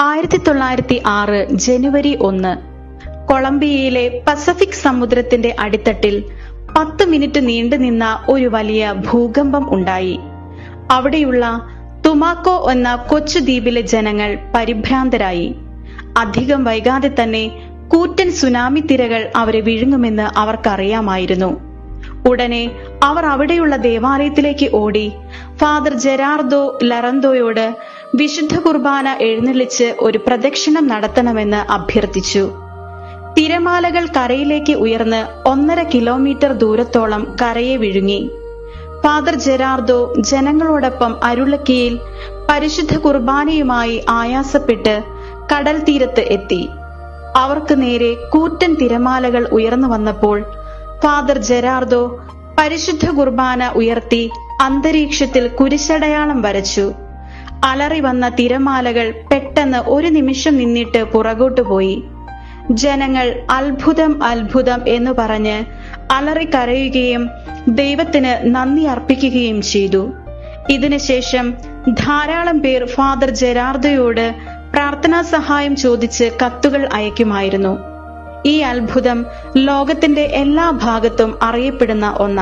ആയിരത്തി തൊള്ളായിരത്തി ആറ് ജനുവരി ഒന്ന്. കൊളംബിയയിലെ പസഫിക് സമുദ്രത്തിന്റെ അടിത്തട്ടിൽ പത്ത് മിനിറ്റ് നീണ്ടുനിന്ന ഒരു വലിയ ഭൂകമ്പം ഉണ്ടായി. അവിടെയുള്ള തുമാക്കോ എന്ന കൊച്ചു ദ്വീപിലെ ജനങ്ങൾ പരിഭ്രാന്തരായി. അധികം വൈകാതെ തന്നെ കൂറ്റൻ സുനാമി തിരകൾ അവരെ വിഴുങ്ങുമെന്ന് അവർക്കറിയാമായിരുന്നു. ഉടനെ അവർ അവിടെയുള്ള ദേവാലയത്തിലേക്ക് ഓടി. ഫാദർ ജെറാർദോ ലറന്തോയോട് വിശുദ്ധ കുർബാന എഴുന്നള്ളിച്ച് ഒരു പ്രദക്ഷിണം നടത്തണമെന്ന് അഭ്യർത്ഥിച്ചു. തിരമാലകൾ കരയിലേക്ക് ഉയർന്ന് ഒന്നര കിലോമീറ്റർ ദൂരത്തോളം കരയെ വിഴുങ്ങി. ഫാദർ ജെറാർദോ ജനങ്ങളോടൊപ്പം അരുളക്കിയിൽ പരിശുദ്ധ കുർബാനയുമായി ആയാസപ്പെട്ട് കടൽ തീരത്ത് എത്തി. അവർക്ക് നേരെ കൂറ്റൻ തിരമാലകൾ ഉയർന്നു വന്നപ്പോൾ ഫാദർ ജെറാർദോ പരിശുദ്ധ കുർബാന ഉയർത്തി അന്തരീക്ഷത്തിൽ കുരിശടയാളം വരച്ചു. അലറി വന്ന തിരമാലകൾ പെട്ടെന്ന് ഒരു നിമിഷം നിന്നിട്ട് പുറകോട്ടു പോയി. ജനങ്ങൾ അത്ഭുതം അത്ഭുതം എന്ന് പറഞ്ഞ് അലറി കരയുകയും ദൈവത്തിന് നന്ദി അർപ്പിക്കുകയും ചെയ്തു. ഇതിനുശേഷം ധാരാളം പേർ ഫാദർ ജെറാർദയോട് പ്രാർത്ഥനാ സഹായം ചോദിച്ച് കത്തുകൾ അയക്കുമായിരുന്നു. ഈ അത്ഭുതം ലോകത്തിന്റെ എല്ലാ ഭാഗത്തും അറിയപ്പെടുന്ന ഒന്നാണ്.